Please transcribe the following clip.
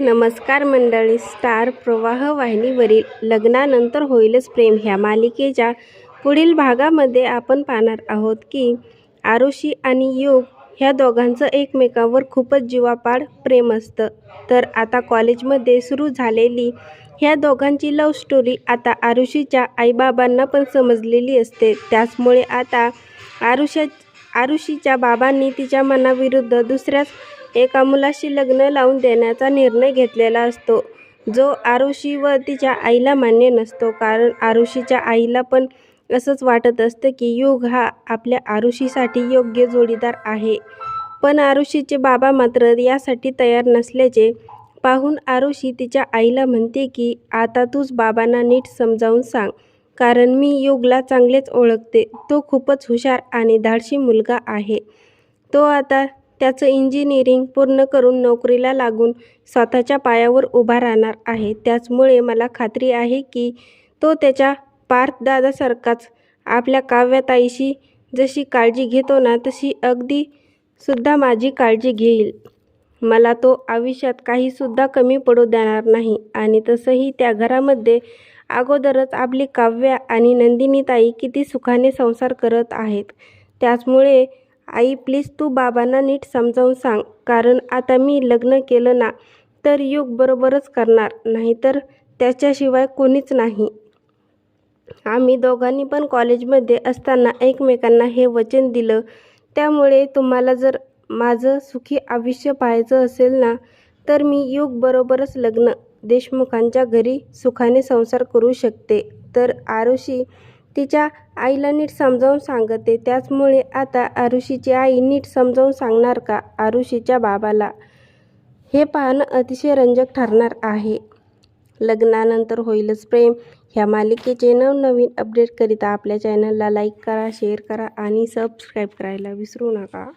नमस्कार मंडळी. स्टार प्रवाह वाहिनीवरील लग्नानंतर होईलच प्रेम ह्या मालिकेच्या पुढील भागामध्ये आपण पाहणार आहोत की आरुषी आणि योग ह्या दोघांचं एकमेकांवर खूपच जीवापाड प्रेम असतं. तर आता कॉलेजमध्ये सुरू झालेली ह्या दोघांची लव्ह स्टोरी आता आरुषीच्या आईबाबांना पण समजलेली असते. त्याचमुळे आता आरुषा आरुषीच्या बाबांनी तिच्या मनाविरुद्ध दुसऱ्याच एका मुलाशी लग्न लावून देण्याचा निर्णय घेतलेला असतो. जो आरुषी व तिच्या आईला मान्य नसतो. कारण आरुषीच्या आईला पण असंच वाटत असतं की युग हा आपल्या आरुषीसाठी योग्य जोडीदार आहे. पण आरुषीचे बाबा मात्र यासाठी तयार नसल्याचे पाहून आरुषी तिच्या आईला म्हणते की आता तूच बाबांना नीट समजावून सांग. कारण मी युगला चांगलेच ओळखते. तो खूपच हुशार आणि धाडशी मुलगा आहे. तो आता त्याचं इंजिनिअरिंग पूर्ण करून नोकरीला लागून स्वतःच्या पायावर उभा राहणार आहे. त्याचमुळे मला खात्री आहे की तो त्याच्या पार्थदादासारखाच आपल्या काव्याताईशी जशी काळजी घेतो ना तशी अगदी सुद्धा माझी काळजी घेईल. मला तो आयुष्यात काहीसुद्धा कमी पडू देणार नाही आणि तसंही त्या घरामध्ये अगोदरच आपली काव्या आणि नंदिनीताई किती सुखाने संसार करत आहेत. त्याचमुळे आई प्लीज तू बाबांना नीट समजावून सांग. कारण आता मी लग्न केलं ना तर युग बरोबरच करणार. नाहीतर त्याच्याशिवाय कोणीच नाही. आम्ही दोघांनी पण कॉलेजमध्ये असताना एकमेकांना हे वचन दिलं. त्यामुळे तुम्हाला जर माझं सुखी आयुष्य पाहायचं असेल ना तर मी युग बरोबरच लग्न देशमुखांच्या घरी सुखाने संसार करू शकते. तर आरुषी तिच्या आईला नीट समजावून सांगते. त्याचमुळे आता आरुषीची आई नीट समजावून सांगणार का आरुषीच्या बाबाला? हे पाहणं अतिशय रंजक ठरणार आहे. लग्नानंतर होईलच प्रेम. ह्या मालिकेचे नवनवीन अपडेटकरिता आपल्या चॅनलला लाईक करा शेअर करा आणि सबस्क्राईब करायला विसरू नका.